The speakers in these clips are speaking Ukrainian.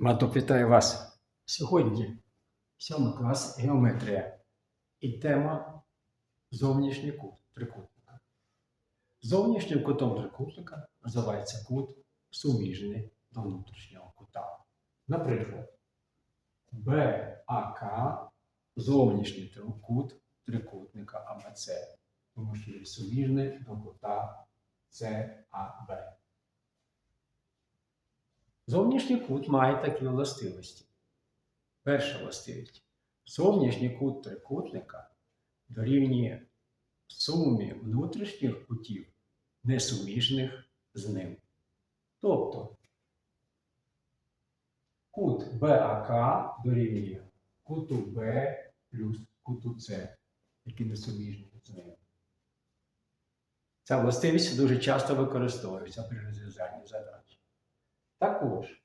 Маток, вітаю вас. Сьогодні 7 клас геометрія і тема зовнішній кут трикутника. Зовнішнім кутом трикутника називається кут суміжний до внутрішнього кута. Наприклад, БАК зовнішній кут трикутника АБЦ, тому що він суміжний до кута САБ. Зовнішній кут має такі властивості. Перша властивість. Зовнішній кут трикутника дорівнює сумі внутрішніх кутів, несуміжних з ним. Тобто кут БАК дорівнює куту Б плюс куту С, які несуміжні з ним. Ця властивість дуже часто використовується при розв'язанні задач. Також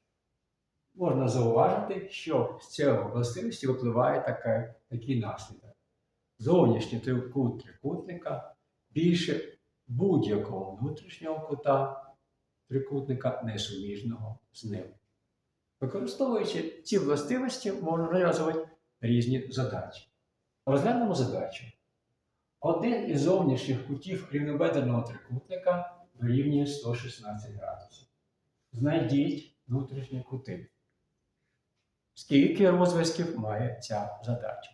можна зауважити, що з цього властивості випливає така, такий наслідок. Зовнішній кут трикутника більше будь-якого внутрішнього кута трикутника несуміжного з ним. Використовуючи ці властивості, можна розв'язувати різні задачі. Розглянемо задачу. Один із зовнішніх кутів рівнобедреного трикутника дорівнює 116 градусів. Знайдіть внутрішні кути. Скільки розв'язків має ця задача?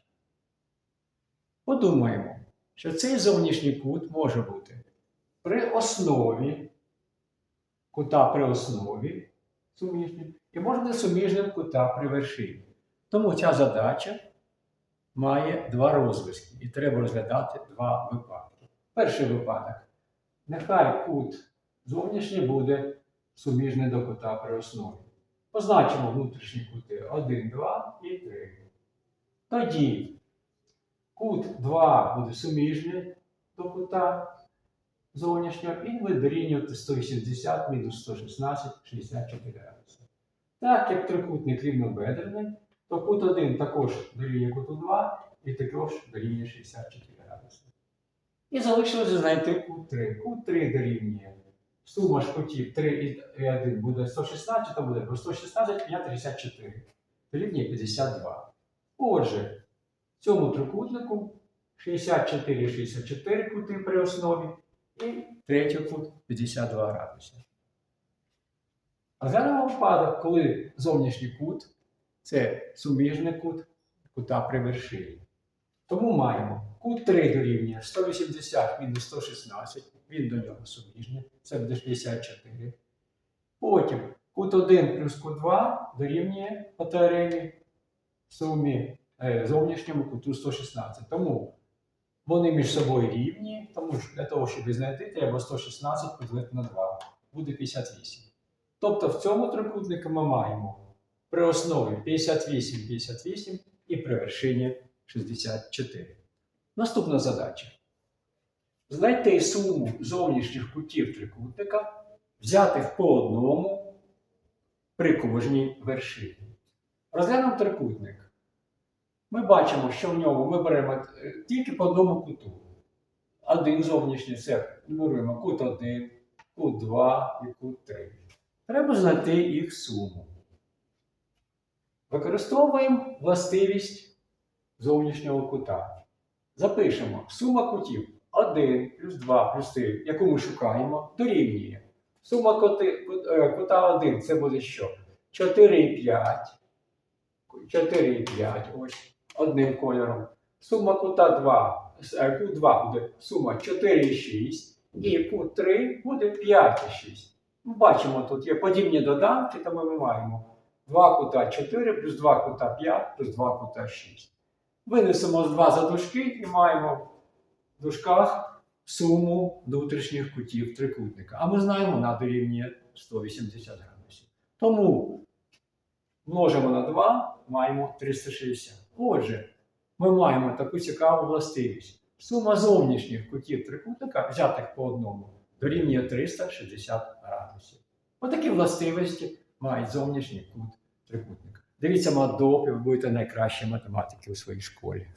Подумаємо, що цей зовнішній кут може бути при основі, кута при основі суміжним, і може бути суміжним кута при вершині. Тому ця задача має два розв'язки, і треба розглядати два випадки. Перший випадок. Нехай кут зовнішній буде суміжний до кута при основі. Позначимо внутрішні кути 1, 2 і 3. Тоді кут 2 буде суміжний до кута зовнішнього і буде дорівнювати 180 мінус 116 64 градуси. Так як трикутник рівнобедрений, то кут 1 також дорівнює куту 2 і також дорівнює 64 градуси. І залишилося знайти кут 3. Кут 3 дорівнює сума ж кутів 3 і 1 буде 116, то буде 116 5 54. Дорівнює 52. Отже, в цьому трикутнику 64 64 кути при основі і третій кут 52 градуси. А зараз випадок, коли зовнішній кут це суміжний кут кута при вершині. Тому маємо кут 3 дорівнює 180 мінус 116, він до нього суміжний, це буде 64. Потім кут 1 плюс кут 2 дорівнює по теоремі сумі е, зовнішньому куту 116. Тому вони між собою рівні, тому що для того, щоб знайти, треба 116 поділити на 2. Буде 58. Тобто в цьому трикутнику ми маємо при основі 58, 58 і при вершині 64. Наступна задача. Знайти суму зовнішніх кутів трикутника, взятих по одному при кожній вершині. Розглянемо трикутник. Ми бачимо, що в ньому ми беремо е, тільки по одному куту. Один зовнішній це нумеруємо кут 1, кут 2 і кут 3. Треба знайти їх суму. Використовуємо властивість зовнішнього кута. Запишемо сума кутів 1 плюс 2 плюс 3, яку ми шукаємо, дорівнює. Сума коти, е, кута 1 це буде що? 4 і 5. 4 і 5, ось одним кольором. Сума кута 2, с- е, кут 2 буде сума 4 і 6. І кут 3 буде 5 і 6. Ми бачимо, тут є подібні доданки, тому ми маємо 2 кута 4 плюс 2 кута 5 плюс 2 кута 6. Винесемо з 2 за дужки і маємо в дужках суму внутрішніх кутів трикутника. А ми знаємо, вона дорівнює 180 градусів. Тому множимо на 2, маємо 360. Отже, ми маємо таку цікаву властивість. Сума зовнішніх кутів трикутника, взятих по одному, дорівнює 360 градусів. Отакі властивості мають зовнішній кут трикутника. Дивіться мадоп, і ви будете найкращі математики у своїй школі.